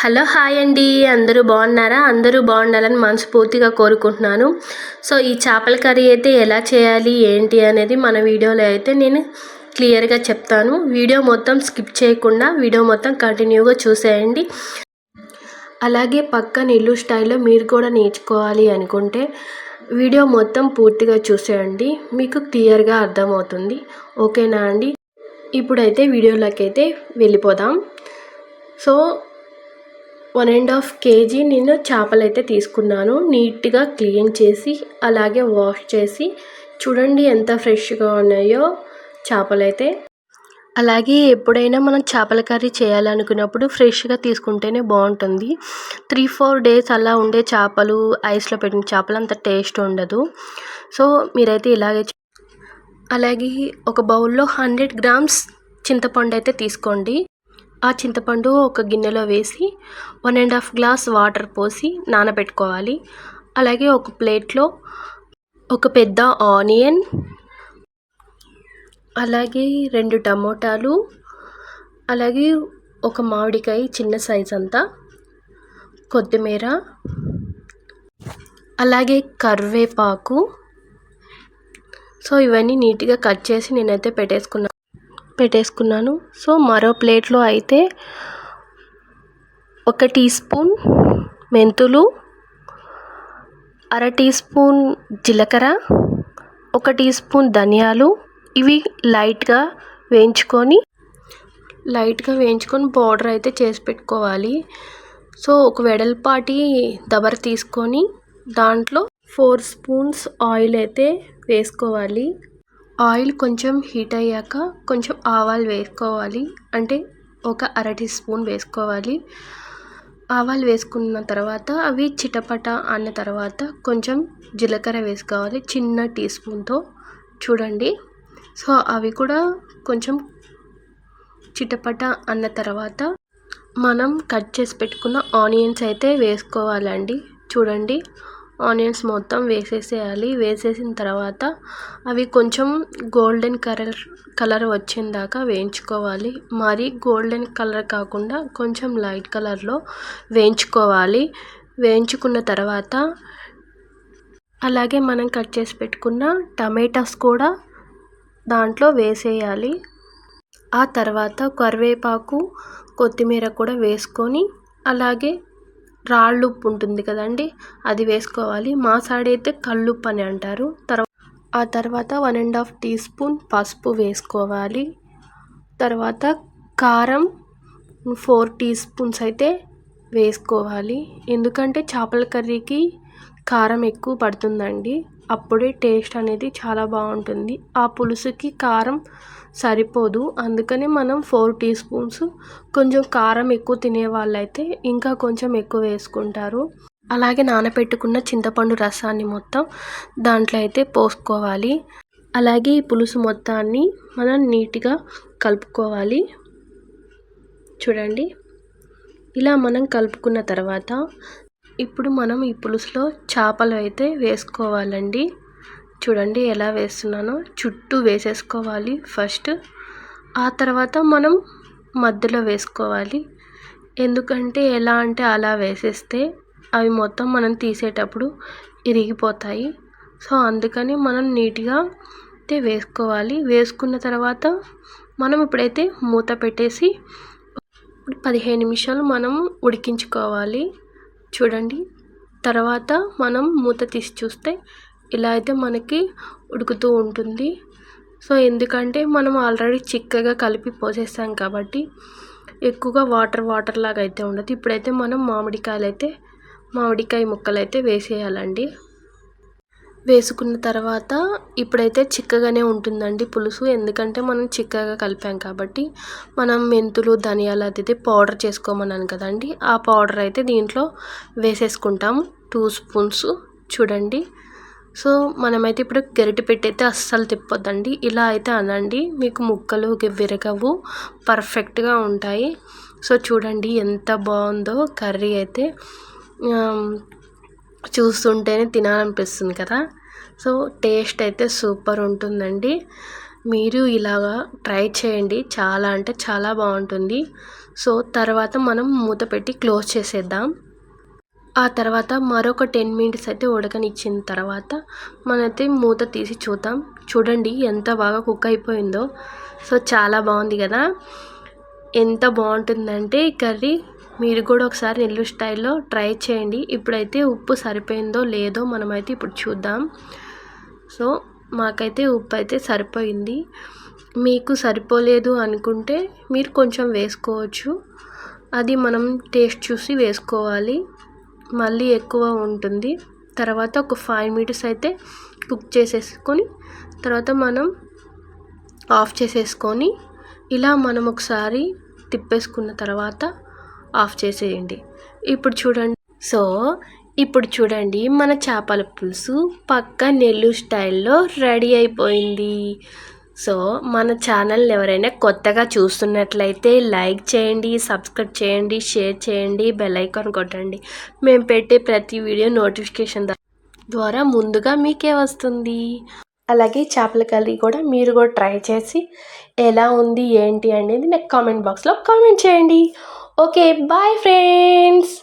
Hello hi అండి అందరూ బాగున్నారా? అందరూ బాగుండాలని మనస్ఫూర్తిగా కోరుకుంటున్నాను. సో ఈ చేపల కర్రీ అయితే ఎలా చేయాలి ఏంటి అనేది మన వీడియోలో అయితే నేను క్లియర్గా చెప్తాను. వీడియో మొత్తం స్కిప్ చేయకుండా వీడియో మొత్తం కంటిన్యూగా చూసేయండి. అలాగే పక్కన ఇల్లు స్టైల్లో మీరు కూడా నేర్చుకోవాలి అనుకుంటే వీడియో మొత్తం పూర్తిగా చూసేయండి. మీకు క్లియర్గా అర్థమవుతుంది. ఓకేనా అండి? ఇప్పుడైతే వీడియోలోకి అయితే వెళ్ళిపోదాం. So one and half KG నేను చేపలు అయితే తీసుకున్నాను. నీట్గా క్లీన్ చేసి అలాగే వాష్ చేసి చూడండి ఎంత ఫ్రెష్గా ఉన్నాయో చేపలు అయితే అలాగే ఎప్పుడైనా మనం చేపల కర్రీ చేయాలనుకున్నప్పుడు ఫ్రెష్గా తీసుకుంటేనే బాగుంటుంది. త్రీ ఫోర్ డేస్ అలా ఉండే చేపలు ఐస్లో పెట్టిన చేపలు అంత టేస్ట్ ఉండదు. సో మీరైతే ఇలాగే అలాగే ఒక బౌల్లో హండ్రెడ్ గ్రామ్స్ చింతపండు అయితే తీసుకోండి. ఆ చింతపండు ఒక గిన్నెలో వేసి one and half glass water పోసి నానబెట్టుకోవాలి. అలాగే ఒక ప్లేట్లో ఒక పెద్ద ఆనియన్ అలాగే రెండు టమోటాలు అలాగే ఒక మామిడికాయ చిన్న సైజ్ అంతా కొత్తిమీర అలాగే కరివేపాకు. సో ఇవన్నీ నీట్గా కట్ చేసి నేనైతే పెట్టేసుకున్నాను పెట్టేసుకున్నాను. సో మరో ప్లేట్లో అయితే ఒక టీ స్పూన్ మెంతులు అర టీ స్పూన్ జీలకర్ర ఒక టీ స్పూన్ ధనియాలు. ఇవి లైట్గా వేయించుకొని లైట్గా వేయించుకొని పౌడర్ అయితే చేసి పెట్టుకోవాలి. సో ఒక వెడల్పాటి దబర తీసుకొని దాంట్లో ఫోర్ స్పూన్స్ ఆయిల్ అయితే వేసుకోవాలి. ఆయిల్ కొంచెం హీట్ అయ్యాక కొంచెం ఆవాలు వేసుకోవాలి. అంటే ఒక అరటి స్పూన్ వేసుకోవాలి. ఆవాలు వేసుకున్న తర్వాత అవి చిటపట అన్న తర్వాత కొంచెం జీలకర్ర వేసుకోవాలి చిన్న టీ స్పూన్తో చూడండి. సో అవి కూడా కొంచెం చిటపట అన్న తర్వాత మనం కట్ చేసి పెట్టుకున్న ఆనియన్స్ అయితే వేసుకోవాలండి. చూడండి. ఆనియన్స్ మొత్తం వేసేసేయాలి. వేసేసిన తర్వాత అవి కొంచెం గోల్డెన్ కలర్ కలర్ వచ్చేదాకా వేయించుకోవాలి. మరి గోల్డెన్ కలర్ కాకుండా కొంచెం లైట్ కలర్లో వేయించుకోవాలి. వేయించుకున్న తర్వాత అలాగే మనం కట్ చేసి పెట్టుకున్న టమాటాస్ కూడా దాంట్లో వేసేయాలి. ఆ తర్వాత కరివేపాకు కొత్తిమీర కూడా వేసుకొని అలాగే రాళ్ళు ఉప్పు ఉంటుంది కదండి అది వేసుకోవాలి. మా సైడ్ అయితే కల్లుప్పు అని అంటారు. తర్వాత ఆ తర్వాత one and half teaspoon పసుపు వేసుకోవాలి. తర్వాత కారం ఫోర్ టీ స్పూన్స్ అయితే వేసుకోవాలి. ఎందుకంటే చేపల కర్రీకి కారం ఎక్కువ పడుతుందండి. అప్పుడే టేస్ట్ అనేది చాలా బాగుంటుంది. ఆ పులుసుకి కారం సరిపోదు. అందుకని మనం ఫోర్ టీ స్పూన్స్ కొంచెం కారం ఎక్కువ తినే వాళ్ళైతే ఇంకా కొంచెం ఎక్కువ వేసుకుంటారు. అలాగే నానబెట్టుకున్న చింతపండు రసాన్ని మొత్తం దాంట్లో అయితే పోసుకోవాలి. అలాగే ఈ పులుసు మొత్తాన్ని మనం నీట్గా కలుపుకోవాలి. చూడండి. ఇలా మనం కలుపుకున్న తర్వాత ఇప్పుడు మనం ఈ పులుసులో చేపలు అయితే వేసుకోవాలండి. చూడండి ఎలా వేస్తున్నానో. చుట్టూ వేసేసుకోవాలి ఫస్ట్. ఆ తర్వాత మనం మధ్యలో వేసుకోవాలి. ఎందుకంటే ఎలా అంటే అలా వేసేస్తే అవి మొత్తం మనం తీసేటప్పుడు ఇరిగిపోతాయి. సో అందుకని మనం నీట్గా అయితే వేసుకోవాలి. వేసుకున్న తర్వాత మనం ఇప్పుడైతే మూత పెట్టేసి పదిహేను నిమిషాలు మనం ఉడికించుకోవాలి. చూడండి. తర్వాత మనం మూత తీసి చూస్తే ఇలా అయితే మనకి ఉడుకుతూ ఉంటుంది. సో ఎందుకంటే మనం ఆల్రెడీ చిక్కగా కలిపి పోసేసాం కాబట్టి ఎక్కువగా వాటర్ వాటర్ లాగా అయితే ఉండదు. ఇప్పుడైతే మనం మామిడికాయలు అయితే మామిడికాయ ముక్కలు అయితే వేసేయాలండి. వేసుకున్న తర్వాత ఇప్పుడైతే చిక్కగానే ఉంటుందండి పులుసు. ఎందుకంటే మనం చిక్కగా కలిపాం కాబట్టి మనం మెంతులు ధనియాలు అది పౌడర్ చేసుకోమన్నాను కదండి. ఆ పౌడర్ అయితే దీంట్లో వేసేసుకుంటాం. టూ స్పూన్స్ చూడండి. సో మనమైతే ఇప్పుడు గరిటె పెట్టయితే అస్సలు తిప్పొద్దండి. ఇలా అయితే అనండి. మీకు ముక్కలు విరగవు. పర్ఫెక్ట్గా ఉంటాయి. సో చూడండి ఎంత బాగుందో కర్రీ అయితే. చూస్తుంటేనే తినాలనిపిస్తుంది కదా. సో టేస్ట్ అయితే సూపర్ ఉంటుందండి. మీరు ఇలాగా ట్రై చేయండి. చాలా అంటే చాలా బాగుంటుంది. సో తర్వాత మనం మూత పెట్టి క్లోజ్ చేసేద్దాం. ఆ తర్వాత మరొక టెన్ మినిట్స్ అయితే ఉడకనిచ్చిన తర్వాత మనైతే మూత తీసి చూద్దాం. చూడండి ఎంత బాగా కుక్ అయిపోయిందో. సో చాలా బాగుంది కదా. ఎంత బాగుంటుందంటే ఈ కర్రీ మీరు కూడా ఒకసారి నెల్లూరు స్టైల్లో ట్రై చేయండి. ఇప్పుడైతే ఉప్పు సరిపోయిందో లేదో మనమైతే ఇప్పుడు చూద్దాం. సో మాకైతే ఉప్పు అయితే సరిపోయింది. మీకు సరిపోలేదు అనుకుంటే మీరు కొంచెం వేసుకోవచ్చు. అది మనం టేస్ట్ చూసి వేసుకోవాలి. మళ్ళీ ఎక్కువ ఉంటుంది. తర్వాత ఒక ఫైవ్ మినిట్స్ అయితే కుక్ చేసేసుకొని తర్వాత మనం ఆఫ్ చేసేసుకొని ఇలా మనం ఒకసారి తిప్పేసుకున్న తర్వాత ఆఫ్ చేసేయండి. ఇప్పుడు చూడండి. సో ఇప్పుడు చూడండి మన చేపల పులుసు పక్క నెల్లూరు స్టైల్లో రెడీ అయిపోయింది. సో మన ఛానల్ ఎవరైనా కొత్తగా చూస్తున్నట్లయితే లైక్ చేయండి సబ్స్క్రైబ్ చేయండి షేర్ చేయండి బెల్ ఐకాన్ కొట్టండి. మేము పెట్టే ప్రతి వీడియో నోటిఫికేషన్ ద్వారా ముందుగా మీకే వస్తుంది. అలాగే చేపల కర్రీ కూడా మీరు కూడా ట్రై చేసి ఎలా ఉంది ఏంటి అనేది నాకు కామెంట్ బాక్స్లో కామెంట్ చేయండి. Okay bye friends